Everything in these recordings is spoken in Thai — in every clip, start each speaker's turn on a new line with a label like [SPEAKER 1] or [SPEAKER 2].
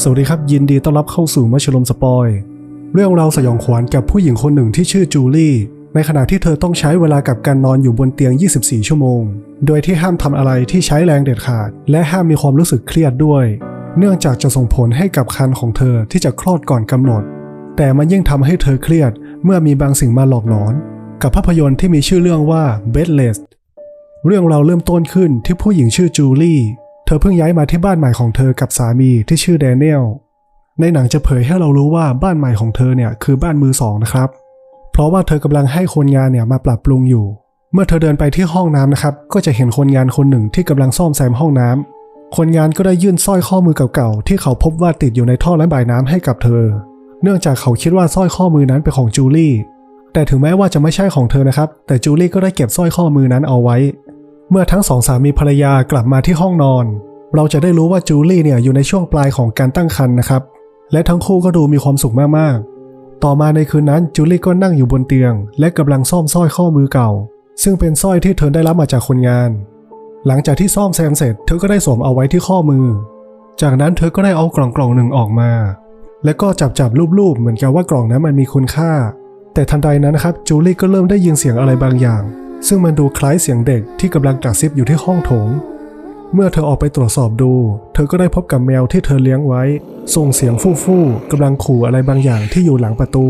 [SPEAKER 1] สวัสดีครับ ยินดีต้อนรับเข้าสู่มัชลมสปอย เรื่องราวสยองขวัญกับผู้หญิงคนหนึ่งที่ชื่อจูลี่ ในขณะที่เธอต้องใช้เวลากับการนอนอยู่บนเตียง 24 ชั่วโมง โดยที่ห้ามทำอะไรที่ใช้แรงเด็ดขาด และห้ามมีความรู้สึกเครียดด้วย เนื่องจากจะส่งผลให้กับคันของเธอที่จะคลอดก่อนกำหนด แต่มันยิ่งทำให้เธอเครียดเมื่อมีบางสิ่งมาหลอกหลอน กับภาพยนตร์ที่มีชื่อเรื่องว่า Bedless เรื่องเราวเริ่มต้นขึ้นที่ผู้หญิงชื่อจูลี่ เธอเพิ่งย้ายมาที่บ้านใหม่ของเธอกับสามีที่ชื่อแดเนียล ในหนังจะเผยให้เรารู้ว่าบ้านใหม่ของเธอเนี่ยคือบ้านมือสองนะครับ เพราะว่าเธอกำลังให้คนงานเนี่ยมาปรับปรุงอยู่ เมื่อเธอเดินไปที่ห้องน้ำนะครับ ก็จะเห็นคนงานคนหนึ่งที่กำลังซ่อมแซมห้องน้ำคนงานก็ได้ยื่นสร้อยข้อมือเก่าๆที่เขาพบว่าติดอยู่ในท่อระบายน้ำให้กับเธอ เนื่องจากเขาคิดว่าสร้อยข้อมือนั้นเป็นของจูลี่ แต่ถึงแม้ว่าจะไม่ใช่ของเธอนะครับ แต่จูลี่ก็ได้เก็บสร้อยข้อมือนั้นเอาไว้ เมื่อทั้งสองสามีภรรยากลับมาที่ห้องนอน เราจะได้รู้ว่าจูลี่เนี่ยอยู่ในช่วงปลายของการตั้งครรภ์นะครับ และทั้งคู่ก็ดูมีความสุขมากๆ ต่อมาในคืนนั้นจูลี่ก็นั่งอยู่บนเตียง และกำลังซ่อมสร้อยข้อมือเก่า ซึ่งเป็นสร้อยที่เธอได้รับมาจากคนงาน หลังจากที่ซ่อมแซมเสร็จเธอก็ได้สวมเอาไว้ที่ข้อมือ จากนั้นเธอก็ได้เอากล่องกล่องหนึ่งออกมา และก็จับจับรูปๆเหมือนกับว่ากล่องนั้นมันมีคุณค่า แต่ทันใดนั้นนะครับจูลี่ก็เริ่มได้ยินเสียงอะไรบางอย่าง ซึ่งมันดูคล้ายเสียงเด็กที่กำลังกระซิบอยู่ที่ห้องโถง เมื่อเธอออกไปตรวจสอบดู เธอก็ได้พบกับแมวที่เธอเลี้ยงไว้ ส่งเสียงฟู่ฟู่กำลังขู่อะไรบางอย่างที่อยู่หลังประตู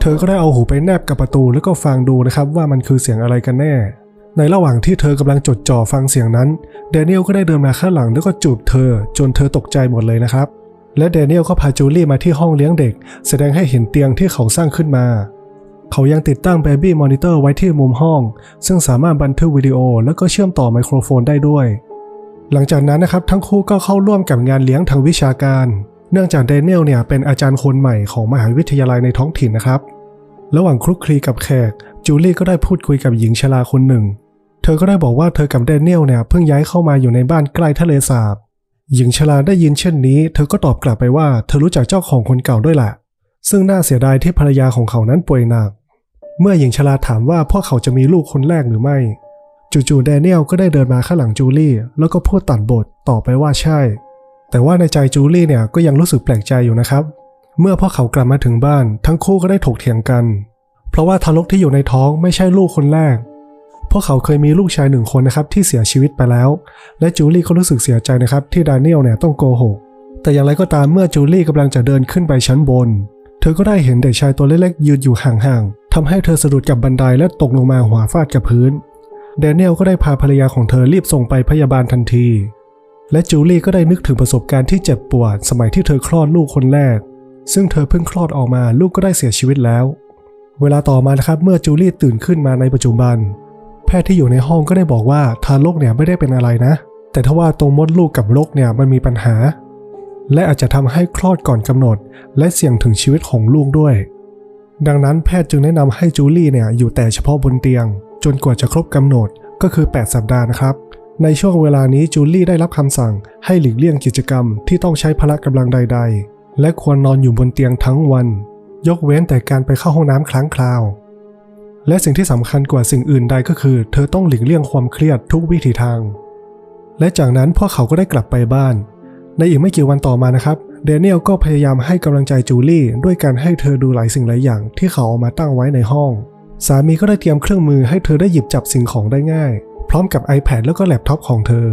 [SPEAKER 1] เธอก็ได้เอาหูไปแนบกับประตูแล้วก็ฟังดูนะครับว่ามันคือเสียงอะไรกันแน่ ในระหว่างที่เธอกำลังจดจ่อฟังเสียงนั้นแดเนียลก็ได้เดินมาข้างหลังแล้วก็จูบเธอจนเธอตกใจหมดเลยนะครับ และแดเนียลก็พาจูลี่มาที่ห้องเลี้ยงเด็ก แสดงให้เห็นเตียงที่เขาสร้างขึ้นมาเขายังติดตั้ง Baby Monitor ไว้ที่มุมห้อง ซึ่งสามารถบันทึกวิดีโอ แล้วก็เชื่อมต่อไมโครโฟนได้ด้วย หลังจากนั้นนะครับทั้งคู่ก็เข้าร่วมกับงานเลี้ยงทางวิชาการ เนื่องจากเดนเนียลเนี่ยเป็นอาจารย์คนใหม่ของมหาวิทยาลัยในท้องถิ่นนะครับ ระหว่างคลุกคลีกับแขกจูเลี่ก็ได้พูดคุยกับหญิงชราคนหนึ่ง เธอก็ได้บอกว่าเธอกับเดนเนียลเนี่ยเพิ่งย้ายเข้ามาอยู่ในบ้านใกล้ทะเลสาบ หญิงชราได้ยินเช่นนี้ เธอก็ตอบกลับไปว่าเธอรู้จักเจ้าของคนเก่าด้วยแหละซึ่งน่าเสียดายที่ภรรยาของเขานั้นป่วยหนัก เมื่อหญิงชราถามว่าพวกเขาจะมีลูกคนแรกหรือไม่ จู่ๆแดเนียลก็ได้เดินมาข้างหลังจูลี่ แล้วก็พูดตัดบทต่อไปว่าใช่ แต่ว่าในใจจูลี่เนี่ยก็ยังรู้สึกแปลกใจอยู่นะครับ เมื่อพวกเขากลับมาถึงบ้าน ทั้งคู่ก็ได้ถกเถียงกัน เพราะว่าทารกที่อยู่ในท้องไม่ใช่ลูกคนแรก พวกเขาเคยมีลูกชายหนึ่งคนนะครับที่เสียชีวิตไปแล้ว และจูลี่ก็รู้สึกเสียใจนะครับที่แดเนียลเนี่ยต้องโกหก แต่อย่างไรก็ตามเมื่อจูลี่กำลังจะเดินขึ้นไปชั้นบน เธอก็ได้เห็นเด็กชายตัวเล็กๆยืนอยู่ห่างๆทำให้เธอสะดุดกับบันไดและตกลงมาหัวฟาดกับพื้น แดเนียลก็ได้พาภรรยาของเธอรีบส่งไปพยาบาลทันที และจูลี่ก็ได้นึกถึงประสบการณ์ที่เจ็บปวด สมัยที่เธอคลอดลูกคนแรก ซึ่งเธอเพิ่งคลอดออกมาลูกก็ได้เสียชีวิตแล้ว เวลาต่อมานะครับเมื่อจูลี่ตื่นขึ้นมาในปัจจุบัน แพทย์ที่อยู่ในห้องก็ได้บอกว่าทารกเนี่ยไม่ได้เป็นอะไรนะ แต่ถ้าว่าตรงมดลูกกับรกเนี่ยมันมีปัญหา และอาจจะทำให้คลอดก่อนกำหนด และเสี่ยงถึงชีวิตของลูกด้วย ดังนั้นแพทย์จึงแนะนำให้จูลี่เนี่ยอยู่แต่เฉพาะบนเตียง จนกว่าจะครบกำหนดก็คือ 8 สัปดาห์นะครับ ในช่วงเวลานี้จูลี่ได้รับคำสั่งให้หลีกเลี่ยงกิจกรรมที่ต้องใช้พละกำลังใด ๆ และควรนอนอยู่บนเตียงทั้งวัน ยกเว้นแต่การไปเข้าห้องน้ำครั้งคราว และสิ่งที่สำคัญกว่าสิ่งอื่นใดก็คือ เธอต้องหลีกเลี่ยงความเครียดทุกวิถีทาง และจากนั้นพวกเขาก็ได้กลับไปบ้าน ในอีกไม่กี่วันต่อมานะครับเดเนียลก็พยายามให้กำลังใจจูลี่ด้วยการให้เธอดูหลายสิ่งหลายอย่างที่เขาเอามาตั้งไว้ในห้อง สามีก็ได้เตรียมเครื่องมือให้เธอได้หยิบจับสิ่งของได้ง่าย พร้อมกับ iPad แล้วก็แล็ปท็อปของเธอ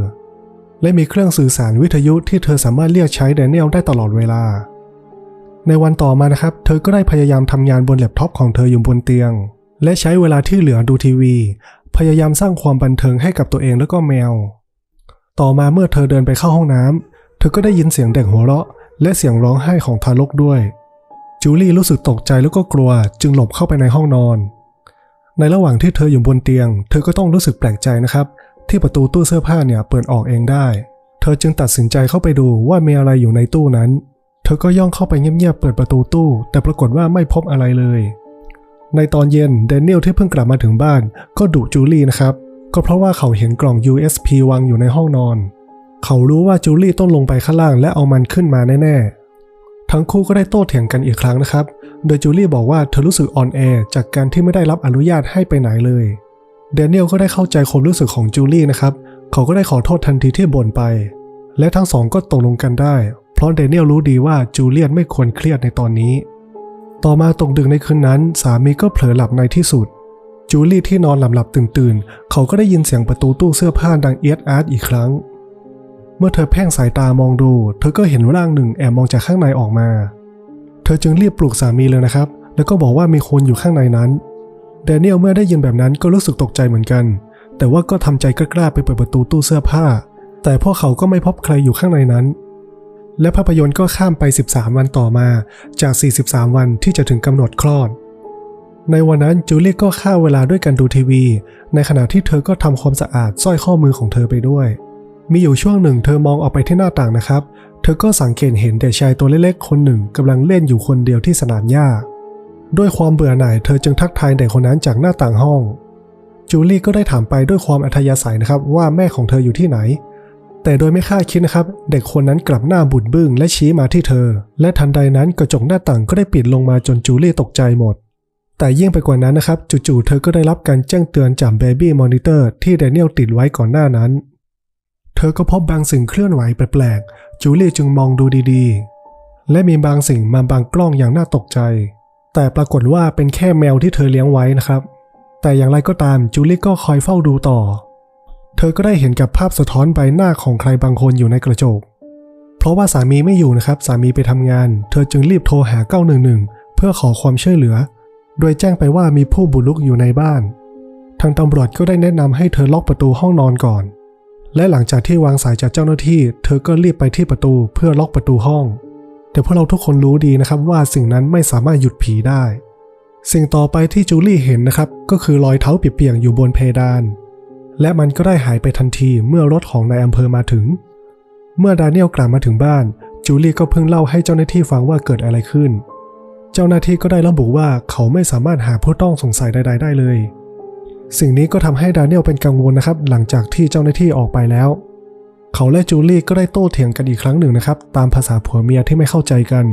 [SPEAKER 1] และมีเครื่องสื่อสารวิทยุที่เธอสามารถเรียกใช้เดเนียลได้ตลอดเวลา ในวันต่อมานะครับ เธอก็ได้พยายามทำงานบนแล็ปท็อปของเธออยู่บนเตียง และใช้เวลาที่เหลือดูทีวี พยายามสร้างความบันเทิงให้กับตัวเองแล้วก็แมว ต่อมาเมื่อเธอเดินไปเข้าห้องน้ำเธอก็ได้ยินเสียงเด็กหัวเราะ และเสียงร้องไห้ของทารกด้วยจูลี่รู้สึกตกใจแล้วก็กลัว จึงหลบเข้าไปในห้องนอน ในระหว่างที่เธออยู่บนเตียง เธอก็ต้องรู้สึกแปลกใจนะครับ ที่ประตูตู้เสื้อผ้าเนี่ยเปิดออกเองได้ เธอจึงตัดสินใจเข้าไปดูว่ามีอะไรอยู่ในตู้นั้น เธอก็ย่องเข้าไปเงียบๆเปิดประตูตู้ แต่ปรากฏว่าไม่พบอะไรเลย ในตอนเย็นแดนเนียลที่เพิ่งกลับมาถึงบ้าน ก็ดุจูลี่นะครับก็เพราะว่าเขาเห็นกล่อง USB วางอยู่ในห้องนอน เขารู้ว่าจูลี่ต้องลงไปข้างล่างและเอามันขึ้นมาแน่ๆ ทั้งคู่ก็ได้โต้เถียงกันอีกครั้งนะครับ โดยจูลี่บอกว่าเธอรู้สึกอ่อนแอจากการที่ไม่ได้รับอนุญาตให้ไปไหนเลยเดนเนียลก็ได้เข้าใจความรู้สึกของจูลี่นะครับ เขาก็ได้ขอโทษทันทีที่บ่นไป และทั้งสองก็ตกลงกันได้ เพราะเดนเนียลรู้ดีว่าจูเลียนไม่ควรเครียดในตอนนี้ ต่อมาตรงดึกในคืนนั้น สามีก็เผลอหลับในที่สุด จูลี่ที่นอนหลับหลับตื่นตื่นๆเขาก็ได้ยินเสียงประตูตู้เสื้อผ้าดังเอียดอาร์ตอีกครั้ง มื่อเธอเพ่งสายตามองดู เธอก็เห็นร่างหนึ่งแอบมองจากข้างในออกมา เธอจึงรีบปลุกสามีเลยนะครับ แล้วก็บอกว่ามีคนอยู่ข้างในนั้นแดเนียลเมื่อได้ยินแบบนั้นก็รู้สึกตกใจเหมือนกัน แต่ว่าก็ทำใจกล้าๆไปเปิดประตูตู้เสื้อผ้า แต่พวกเขาก็ไม่พบใครอยู่ข้างในนั้น และภาพยนตร์ก็ข้ามไป 13 วันต่อมาจาก 43 วันที่จะถึงกำหนดคลอด ในวันนั้นจูเลียก็ฆ่าเวลาด้วยการดูทีวี ในขณะที่เธอก็ทำความสะอาดสร้อยข้อมือของเธอไปด้วย มีอยู่ช่วงหนึ่งเธอมองออกไปที่หน้าต่างนะครับ เธอก็สังเกตเห็นเด็กชายตัวเล็กๆคนหนึ่งกำลังเล่นอยู่คนเดียวที่สนามหญ้า ด้วยความเบื่อหน่ายเธอจึงทักทายเด็กคนนั้นจากหน้าต่างห้อง จูลี่ก็ได้ถามไปด้วยความอัธยาศัยนะครับว่าแม่ของเธออยู่ที่ไหน แต่โดยไม่คาดคิดนะครับ เด็กคนนั้นกลับหน้าบุดบึ้งและชี้มาที่เธอ และทันใดนั้นกระจกหน้าต่างก็ได้ปิดลงมาจนจูลี่ตกใจหมดแต่ยิ่งไปกว่านั้นนะครับ จู่ๆ เธอก็ได้รับการแจ้งเตือนจาก Baby Monitor ที่แดเนียลติดไว้ก่อนหน้านั้น ธอก็พบบางสิ่งเคลื่อนไหวแปลกๆ จูเลี่จึงมองดูดีๆ และมีบางสิ่งมาบางกล้องอย่างน่าตกใจ แต่ปรากฏว่าเป็นแค่แมวที่เธอเลี้ยงไว้นะครับ แต่อย่างไรก็ตามจูเลี่ก็คอยเฝ้าดูต่อ เธอก็ได้เห็นกับภาพสะท้อนใบหน้าของใครบางคนอยู่ในกระจก เพราะว่าสามีไม่อยู่นะครับ สามีไปทำงาน เธอจึงรีบโทรหา 911 เพื่อขอความช่วยเหลือ โดยแจ้งไปว่ามีผู้บุกรุกอยู่ในบ้าน ทางตำรวจก็ได้แนะนำให้เธอล็อกประตูห้องนอนก่อน และหลังจากที่วางสายจากเจ้าหน้าที่ เธอก็รีบไปที่ประตูเพื่อล็อกประตูห้อง แต่พวกเราทุกคนรู้ดีนะครับว่าสิ่งนั้นไม่สามารถหยุดผีได้ สิ่งต่อไปที่จูลี่เห็นนะครับ ก็คือรอยเท้าเปียกๆอยู่บนเพดาน และมันก็ได้หายไปทันทีเมื่อรถของนายอำเภอมาถึง เมื่อดาเนียลกลับมาถึงบ้าน จูลี่ก็เพิ่งเล่าให้เจ้าหน้าที่ฟังว่าเกิดอะไรขึ้น เจ้าหน้าที่ก็ได้ระบุว่าเขาไม่สามารถหาผู้ต้องสงสัยใด ๆ ได้เลย สิ่งนี้ก็ทำให้ดาเนียลเป็นกังวลนะครับ หลังจากที่เจ้าหน้าที่ออกไปแล้ว เขาและจูลี่ก็ได้โต้เถียงกันอีกครั้งหนึ่งนะครับ ตามภาษาผัวเมียที่ไม่เข้าใจกัน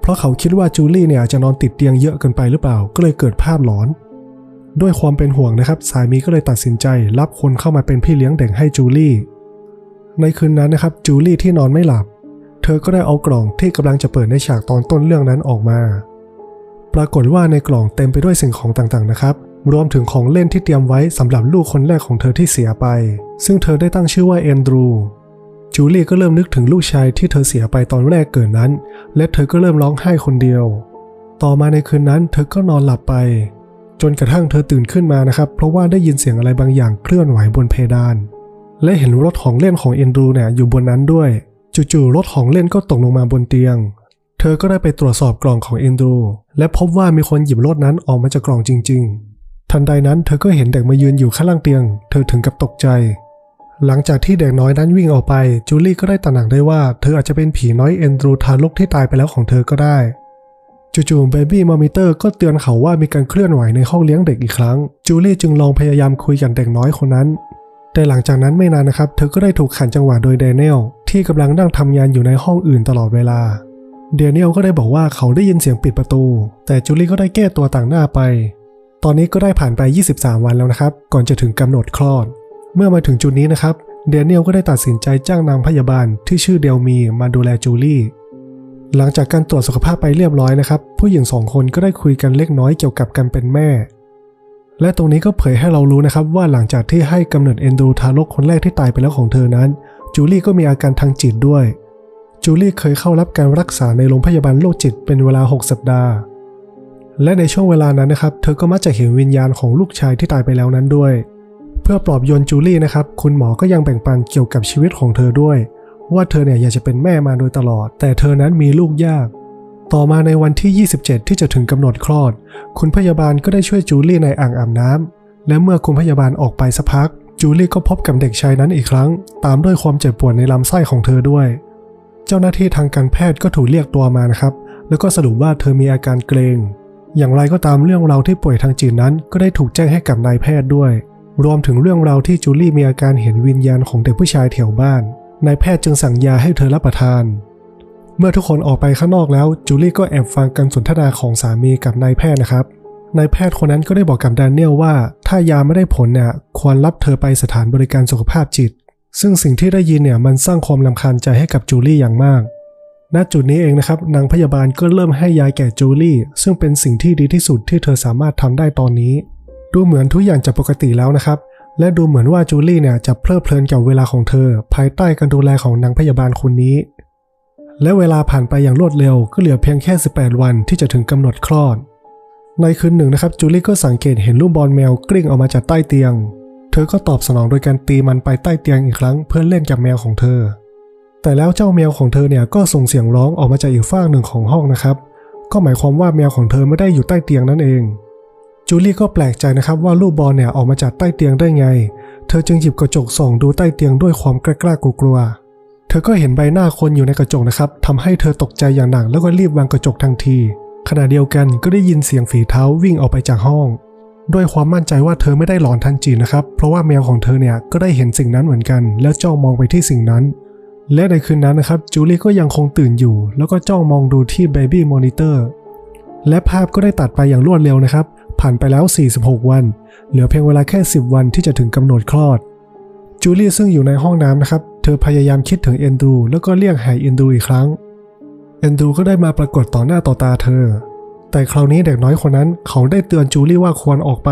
[SPEAKER 1] เพราะเขาคิดว่าจูลี่เนี่ยอาจจะนอนติดเตียงเยอะเกินไปหรือเปล่า ก็เลยเกิดภาพหลอน ด้วยความเป็นห่วงนะครับ สามีก็เลยตัดสินใจ รับคนเข้ามาเป็นพี่เลี้ยงเด็กให้จูลี่ ในคืนนั้นนะครับจูลี่ที่นอนไม่หลับ เธอก็ได้เอากล่องที่กำลังจะเปิดในฉากตอนต้นเรื่องนั้นออกมา ปรากฏว่าในกล่องเต็มไปด้วยสิ่งของต่างๆนะครับ รวมถึงของเล่นที่เตรียมไว้สำหรับลูกคนแรกของเธอที่เสียไป ซึ่งเธอได้ตั้งชื่อว่าแอนดรู จูเลี่ก็เริ่มนึกถึงลูกชายที่เธอเสียไปตอนแรกเกิดนั้น และเธอก็เริ่มร้องไห้คนเดียว ต่อมาในคืนนั้นเธอก็นอนหลับไป จนกระทั่งเธอตื่นขึ้นมานะครับ เพราะว่าได้ยินเสียงอะไรบางอย่างเคลื่อนไหวบนเพดาน และเห็นรถของเล่นของเอนดรูเนี่ยอยู่บนนั้นด้วย จู่ๆรถของเล่นก็ตกลงมาบนเตียง เธอก็ได้ไปตรวจสอบกล่องของเอนดรูและพบว่ามีคนหยิบรถนั้นออกมาจากกล่องจริง ๆ ทันใดนั้นเธอก็เห็นเด็กมายืนอยู่ข้างล่างเตียง เธอถึงกับตกใจ หลังจากที่เด็กน้อยนั้นวิ่งออกไป จูลี่ก็ได้ตระหนักได้ว่าเธออาจจะเป็นผีน้อยเอนดรูทารกที่ตายไปแล้วของเธอก็ได้ จู่ๆเบบี้มอมิเตอร์ก็เตือนเขาว่ามีการเคลื่อนไหวในห้องเลี้ยงเด็กอีกครั้ง จูลี่จึงลองพยายามคุยกับเด็กน้อยคนนั้น แต่หลังจากนั้นไม่นานนะครับ เธอก็ได้ถูกขันจังหวะโดยเดนเนลที่กำลังนั่งทำงานอยู่ในห้องอื่นตลอดเวลาเดนเนลก็ได้บอกว่าเขาได้ยินเสียงปิดประตู แต่จูลี่ก็ได้แก้ตัวต่างหน้าไป ตอนนี้ก็ได้ผ่านไป 23 วันแล้วนะครับ ก่อนจะถึงกำหนดคลอด เมื่อมาถึงจุดนี้นะครับ เดนเนียลก็ได้ตัดสินใจจ้างนางพยาบาลที่ชื่อเดลมีมาดูแลจูลี่ หลังจากการตรวจสุขภาพไปเรียบร้อยนะครับ ผู้หญิงสองคนก็ได้คุยกันเล็กน้อยเกี่ยวกับการเป็นแม่ และตรงนี้ก็เผยให้เรารู้นะครับว่าหลังจากที่ให้กำเนิดเอนดูทารกคนแรกที่ตายไปแล้วของเธอนั้น จูลี่ก็มีอาการทางจิตด้วย จูลี่เคยเข้ารับการรักษาในโรงพยาบาลโรคจิตเป็นเวลา 6 สัปดาห์ และในช่วงเวลานั้นนะครับ เธอก็มักจะเห็นวิญญาณของลูกชายที่ตายไปแล้วนั้นด้วย เพื่อปลอบโยนจูลี่นะครับ คุณหมอก็ยังแบ่งปันเกี่ยวกับชีวิตของเธอด้วย ว่าเธอเนี่ยอยากจะเป็นแม่มาโดยตลอด แต่เธอนั้นมีลูกยาก ต่อมาในวันที่ 27 ที่จะถึงกำหนดคลอด คุณพยาบาลก็ได้ช่วยจูลี่ในอ่างอาบน้ำและเมื่อคุณพยาบาลออกไปสักพัก จูลี่ก็พบกับเด็กชายนั้นอีกครั้ง ตามด้วยความเจ็บปวดในลำไส้ของเธอด้วย เจ้าหน้าที่ทางการแพทย์ก็ถูกเรียกตัวมานะครับ แล้วก็สรุปว่าเธอมีอาการเกรง อย่างไรก็ตามเรื่องราวที่ป่วยทางจิตนั้น ก็ได้ถูกแจ้งให้กับนายแพทย์ด้วย รวมถึงเรื่องราวที่จูลี่มีอาการเห็นวิญญาณของเด็กผู้ชายแถวบ้าน นายแพทย์จึงสั่งยาให้เธอรับประทาน เมื่อทุกคนออกไปข้างนอกแล้วจูลี่ก็แอบฟังการสนทนาของสามีกับนายแพทย์นะครับ นายแพทย์คนนั้นก็ได้บอกกับดานิเอลว่า ถ้ายาไม่ได้ผลเนี่ยควรรับเธอไปสถานบริการสุขภาพจิต ซึ่งสิ่งที่ได้ยินเนี่ยมันสร้างความลำคาญใจให้กับจูลี่อย่างมาก ณจุดนี้เองนะครับนางพยาบาลก็เริ่มให้ยาแก่จูลี่ ซึ่งเป็นสิ่งที่ดีที่สุดที่เธอสามารถทำได้ตอนนี้ ดูเหมือนทุกอย่างจะปกติแล้วนะครับ และดูเหมือนว่าจูลี่เนี่ยจะเพลิดเพลินกับเวลาของเธอ ภายใต้การดูแลของนางพยาบาลคนนี้ และเวลาผ่านไปอย่างรวดเร็วก็เหลือเพียงแค่ 18 วันที่จะถึงกำหนดคลอด ในคืนหนึ่งนะครับจูลี่ก็สังเกตเห็นลูกบอลแมวกลิ้งออกมาจากใต้เตียง เธอก็ตอบสนองโดยการตีมันไปใต้เตียงอีกครั้งเพื่อเล่นกับแมวของเธอ แต่แล้วเจ้าแมวของเธอเนี่ยก็ส่งเสียงร้องออกมาจากอีกฝั่งหนึ่งของห้องนะครับ ก็หมายความว่าแมวของเธอไม่ได้อยู่ใต้เตียงนั่นเอง จูลี่ก็แปลกใจนะครับว่าลูกบอลเนี่ยออกมาจากใต้เตียงได้ไง เธอจึงหยิบกระจกส่องดูใต้เตียงด้วยความกล้าๆกลัวเธอก็เห็นใบหน้าคนอยู่ในกระจกนะครับทำให้เธอตกใจอย่างหนักแล้วก็รีบวางกระจกทันที ขณะเดียวกันก็ได้ยินเสียงฝีเท้าวิ่งออกไปจากห้อง ด้วยความมั่นใจว่าเธอไม่ได้หลอนทันจีนะครับ เพราะว่าแมวของเธอเนี่ยก็ได้เห็นสิ่งนั้นเหมือนกัน แล้วจ้องมองไปที่สิ่งนั้น และในคืนนั้นนะครับจูลี่ก็ยังคงตื่นอยู่ แล้วก็จ้องมองดูที่ Baby Monitor และภาพก็ได้ตัดไปอย่างรวดเร็วนะครับ ผ่านไปแล้ว 46 วัน เหลือเพียงเวลาแค่ 10 วันที่จะถึงกำหนดคลอดจูลี่ซึ่งอยู่ในห้องน้ำนะครับ เธอพยายามคิดถึงเอนดรู แล้วก็เรียกหายเอนดรูอีกครั้งเอนดรูก็ได้มาปรากฏต่อหน้าต่อตาเธอ แต่คราวนี้เด็กน้อยคนนั้นเขาได้เตือนจูลี่ว่าควรออกไป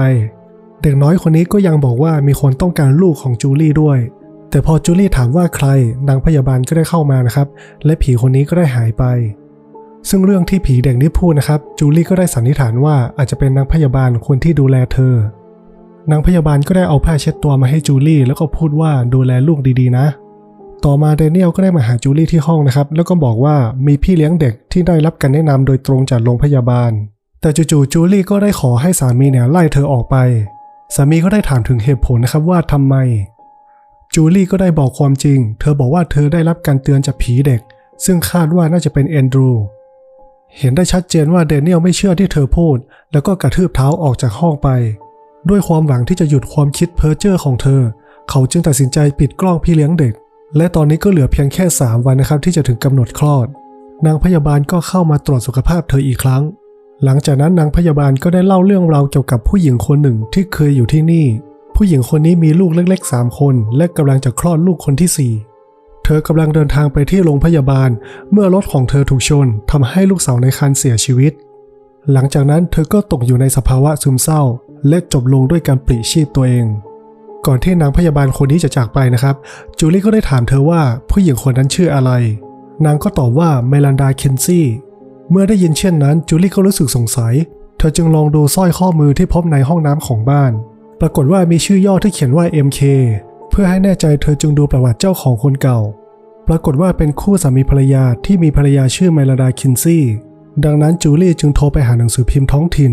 [SPEAKER 1] เด็กน้อยคนนี้ก็ยังบอกว่ามีคนต้องการลูกของจูลี่ด้วย แต่พอจูลี่ถามว่าใครนางพยาบาลก็ได้เข้ามานะครับ และผีคนนี้ก็ได้หายไป ซึ่งเรื่องที่ผีเด็กนี้พูดนะครับ จูลี่ก็ได้สันนิษฐานว่าอาจจะเป็นนางพยาบาลคนที่ดูแลเธอนางพยาบาลก็ได้เอาผ้าเช็ดตัวมาให้จูลี่แล้วก็พูดว่าดูแลลูกดีๆนะ ต่อมาเดเนียลก็ได้มาหาจูลี่ที่ห้องนะครับ แล้วก็บอกว่ามีพี่เลี้ยงเด็กที่ได้รับการแนะนำโดยตรงจากโรงพยาบาล แต่จู่ๆจูลี่ก็ได้ขอให้สามีเนี่ยไล่เธอออกไป สามีก็ได้ถามถึงเหตุผลนะครับว่าทำไม จูลี่ก็ได้บอกความจริง เธอบอกว่าเธอได้รับการเตือนจากผีเด็ก ซึ่งคาดว่าน่าจะเป็นแอนดรู เห็นได้ชัดเจนว่าเดเนียลไม่เชื่อที่เธอพูด แล้วก็กระทืบเท้าออกจากห้องไป ด้วยความหวังที่จะหยุดความคิดเพ้อเจ้อของเธอ เขาจึงตัดสินใจปิดกล้องพี่เลี้ยงเด็ก และตอนนี้ก็เหลือเพียงแค่ 3 วันนะครับที่จะถึงกำหนดคลอด นางพยาบาลก็เข้ามาตรวจสุขภาพเธออีกครั้ง หลังจากนั้นนางพยาบาลก็ได้เล่าเรื่องราวเกี่ยวกับผู้หญิงคนหนึ่งที่เคยอยู่ที่นี่ ผู้หญิงคนนี้มีลูกเล็กๆ 3 คน และกำลังจะคลอดลูกคนที่ 4 เธอกำลังเดินทางไปที่โรงพยาบาล เมื่อรถของเธอถูกชนทำให้ลูกสาวในครรภ์เสียชีวิต หลังจากนั้นเธอก็ตกอยู่ในสภาวะซึมเศร้า และจบลงด้วยการปลิชีพตัวเอง ก่อนที่นางพยาบาลคนนี้จะจากไปนะครับ จูลี่ก็ได้ถามเธอว่าผู้หญิงคนนั้นชื่ออะไร นางก็ตอบว่าเมลันดาเคนซี่เมื่อได้ยินเช่นนั้นจูลี่ก็รู้สึกสงสัย เธอจึงลองดูสร้อยข้อมือที่พบในห้องน้ำของบ้าน ปรากฏว่ามีชื่อย่อที่เขียนว่า MK เพื่อให้แน่ใจเธอจึงดูประวัติเจ้าของคนเก่า ปรากฏว่าเป็นคู่สามีภรรยาที่มีภรรยาชื่อเมลดาคินซี่ดังนั้นจูลี่จึงโทรไปหาหนังสือพิมพ์ท้องถิ่น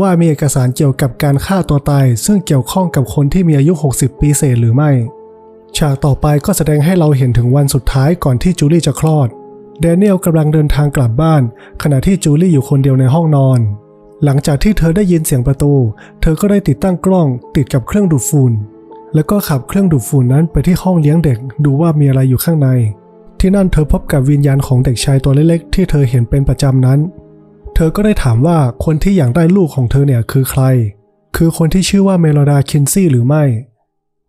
[SPEAKER 1] ว่ามีเอกสารเกี่ยวกับการฆ่าตัวตาย ซึ่งเกี่ยวข้องกับคนที่มีอายุ 60 ปีเศษหรือไม่ ฉากต่อไปก็แสดงให้เราเห็นถึงวันสุดท้ายก่อนที่จูลี่จะคลอดแดเนียลกำลังเดินทางกลับบ้าน ขณะที่จูลี่อยู่คนเดียวในห้องนอน หลังจากที่เธอได้ยินเสียงประตู เธอก็ได้ติดตั้งกล้องติดกับเครื่องดูดฝุ่น แล้วก็ขับเครื่องดูดฝุ่นนั้นไปที่ห้องเลี้ยงเด็กดูว่ามีอะไรอยู่ข้างใน ที่นั่นเธอพบกับวิญญาณของเด็กชายตัวเล็กๆ ที่เธอเห็นเป็นประจำนั้น เธอก็ได้ถามว่าคนที่อยากได้ลูกของเธอเนี่ยคือใคร คือคนที่ชื่อว่าเมโลดาคินซี่หรือไม่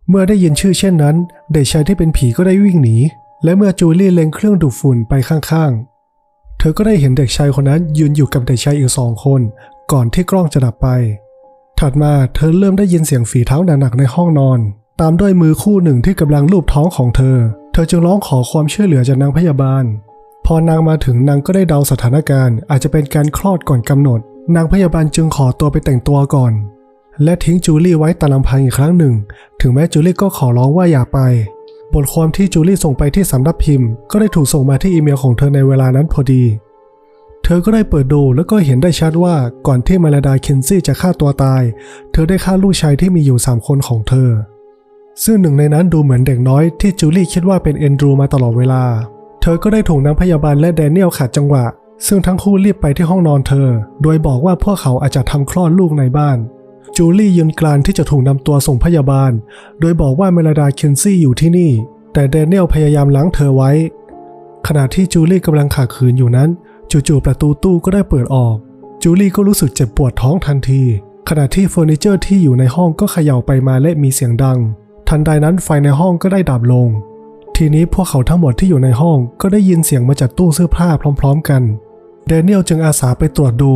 [SPEAKER 1] เมื่อได้ยินชื่อเช่นนั้น เด็กชายที่เป็นผีก็ได้วิ่งหนี และเมื่อจูลี่เล็งเครื่องดูดฝุ่นไปข้างๆเธอก็ได้เห็นเด็กชายคนนั้นยืนอยู่กับเด็กชายอีกสองคน ก่อนที่กล้องจะดับไป ถัดมาเธอเริ่มได้ยินเสียงฝีเท้าหนักๆในห้องนอน ตามด้วยมือคู่หนึ่งที่กำลังลูบท้องของเธอ เธอจึงร้องขอความช่วยเหลือจากนางพยาบาล พอนางมาถึงนางก็ได้เดาสถานการณ์ อาจจะเป็นการคลอดก่อนกำหนด นางพยาบาลจึงขอตัวไปแต่งตัวก่อน และทิ้งจูลี่ไว้ตาลำพังอีกครั้งหนึ่ง ถึงแม้จูลี่ก็ขอร้องว่าอย่าไป บทความที่จูลี่ส่งไปที่สำนักพิมพ์ ก็ได้ถูกส่งมาที่อีเมลของเธอในเวลานั้นพอดี เธอก็ได้เปิดดูแล้วก็เห็นได้ชัดว่าก่อนที่มาลาดาเคนซี่จะฆ่าตัวตาย เธอได้ฆ่าลูกชายที่มีอยู่ 3 คนของเธอ ซึ่งหนึ่งในนั้นดูเหมือนเด็กน้อยที่จูลี่คิดว่าเป็นเอนดรูมาตลอดเวลา เธอก็ได้ถูกนางพยาบาลและแดเนียลขัดจังหวะ ซึ่งทั้งคู่รีบไปที่ห้องนอนเธอ โดยบอกว่าพวกเขาอาจจะทำคลอดลูกในบ้านจูลี่ยืนกรานที่จะถูกนำตัวส่งพยาบาล โดยบอกว่าเมลดาเคนซี่อยู่ที่นี่ แต่แดเนียลพยายามล้างเธอไว้ ขณะที่จูลี่กำลังขัดขืนอยู่นั้น จู่ๆประตูตู้ก็ได้เปิดออก จูลี่ก็รู้สึกเจ็บปวดท้องทันที ขณะที่เฟอร์นิเจอร์ที่อยู่ในห้องก็เขย่าไปมาและมีเสียงดัง ทันใดนั้นไฟในห้องก็ได้ดับลง ทีนี้พวกเขาทั้งหมดที่อยู่ในห้องก็ได้ยินเสียงมาจากตู้เสื้อผ้าพร้อม ๆ กันแดเนียลจึงอาสาไปตรวจดู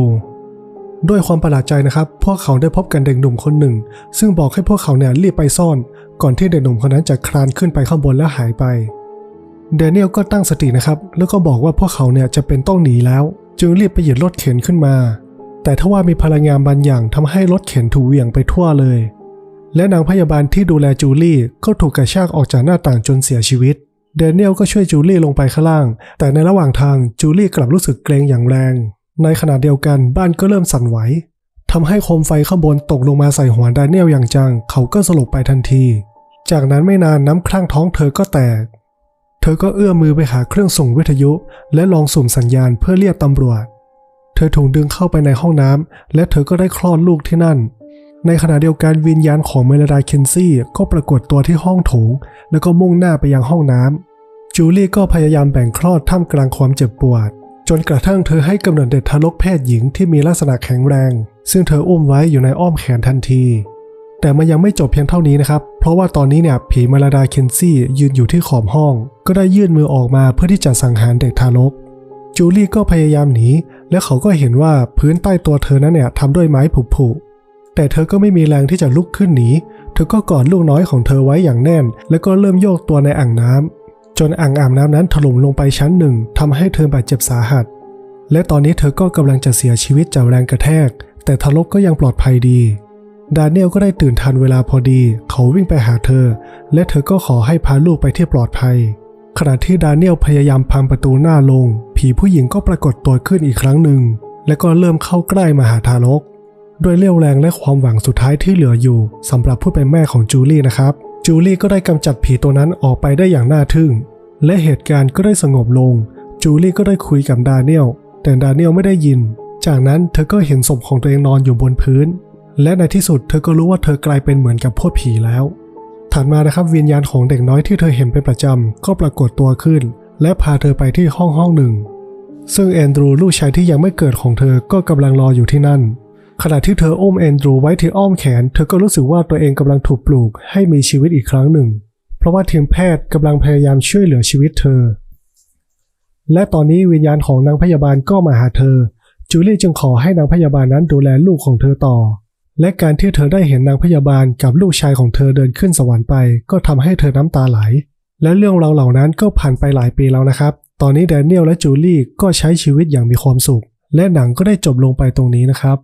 [SPEAKER 1] ด้วยความประหลาดใจนะครับ พวกเขาได้พบกันเด็กหนุ่มคนหนึ่ง ซึ่งบอกให้พวกเขาเนี่ยรีบไปซ่อน ก่อนที่เด็กหนุ่มคนนั้นจะคลานขึ้นไปข้างบนแล้วหายไป เดเนียลก็ตั้งสตินะครับ แล้วก็บอกว่าพวกเขาเนี่ยจะเป็นต้องหนีแล้ว จึงรีบไปหยิบรถเข็นขึ้นมา แต่ทว่ามีพลังงานบางอย่างทำให้รถเข็นถูกเหวี่ยงไปทั่วเลย และนางพยาบาลที่ดูแลจูลี่ก็ถูกกระชากออกจากหน้าต่างจนเสียชีวิต เดเนียลก็ช่วยจูลี่ลงไปข้างล่าง แต่ในระหว่างทางจูลี่กลับรู้สึกเกรงอย่างแรง ในขณะเดียวกันบ้านก็เริ่มสั่นไหวทำให้โคมไฟข้างบนตกลงมาใส่หัวเดเนียลอย่างจัง เขาก็สลบไปทันที จากนั้นไม่นานน้ำคลั่งท้องเธอก็แตก ธอก็เอื้อมมือไปหาเครื่องส่งวิทยุ และลองสุ่มสัญญาณเพื่อเรียกตำรวจ เธอถูกดึงเข้าไปในห้องน้ำและเธอก็ได้คลอดลูกที่นั่น ในขณะเดียวกันวิญญาณของเมลดาเคนซี่ก็ปรากฏตัวที่ห้องโถง แล้วก็มุ่งหน้าไปยังห้องน้ำจูลี่ก็พยายามแบ่งคลอดท่ามกลางความเจ็บปวด จนกระทั่งเธอให้กำเนิดเด็กทารกเพศหญิงที่มีลักษณะแข็งแรง ซึ่งเธออุ้มไว้อยู่ในอ้อมแขนทันที แต่มันยังไม่จบเพียงเท่านี้นะครับ เพราะว่าตอนนี้เนี่ยผีมาลาดาเคนซี่ยืนอยู่ที่ขอบห้อง ก็ได้ยื่นมือออกมาเพื่อที่จะสังหารเด็กทารกจูลี่ก็พยายามหนี และเขาก็เห็นว่าพื้นใต้ตัวเธอนั้นเนี่ยทำด้วยไม้ผุผุแต่เธอก็ไม่มีแรงที่จะลุกขึ้นหนี เธอก็กอดลูกน้อยของเธอไว้อย่างแน่น แล้วก็เริ่มโยกตัวในอ่างน้ำจนอ่างอาบน้ำนั้นถล่มลงไปชั้นหนึ่งทำให้เธอบาดเจ็บสาหัส และตอนนี้เธอก็กำลังจะเสียชีวิตจากแรงกระแทก แต่ทารกก็ยังปลอดภัยดี ดาเนียลก็ได้ตื่นทันเวลาพอดี เขาวิ่งไปหาเธอ และเธอก็ขอให้พาลูกไปที่ปลอดภัย ขณะที่ดาเนียลพยายามพังประตูหน้าลง ผีผู้หญิงก็ปรากฏตัวขึ้นอีกครั้งหนึ่ง และก็เริ่มเข้าใกล้มาหาทารกด้วยเรี่ยวแรงและความหวังสุดท้ายที่เหลืออยู่สำหรับผู้เป็นแม่ของจูลี่นะครับ จูลี่ก็ได้กำจัดผีตัวนั้นออกไปได้อย่างน่าทึ่ง และเหตุการณ์ก็ได้สงบลง จูลี่ก็ได้คุยกับดาเนียลแต่ดาเนียลไม่ได้ยิน จากนั้นเธอก็เห็นศพของตัวเองนอนอยู่บนพื้น และในที่สุดเธอก็รู้ว่าเธอกลายเป็นเหมือนกับพวกผีแล้ว ถัดมานะครับวิญญาณของเด็กน้อยที่เธอเห็นเป็นประจำก็ปรากฏตัวขึ้น และพาเธอไปที่ห้องห้องหนึ่ง ซึ่งแอนดรูลูกชายที่ยังไม่เกิดของเธอก็กำลังรออยู่ที่นั่น ขณะที่เธออุ้มแอนดรูไว้ที่อ้อมแขน เธอก็รู้สึกว่าตัวเองกำลังถูกปลูกให้มีชีวิตอีกครั้งหนึ่ง เพราะว่าทีมแพทย์กำลังพยายามช่วยเหลือชีวิตเธอ และตอนนี้วิญญาณของนางพยาบาลก็มาหาเธอจูลี่จึงขอให้นางพยาบาลนั้นดูแลลูกของเธอต่อ และการที่เธอได้เห็นนางพยาบาลกับลูกชายของเธอเดินขึ้นสวรรค์ไป ก็ทำให้เธอน้ำตาไหล และเรื่องราวเหล่านั้นก็ผ่านไปหลายปีแล้วนะครับ ตอนนี้แดเนียลและจูลี่ก็ใช้ชีวิตอย่างมีความสุข และหนังก็ได้จบลงไปตรงนี้นะครับ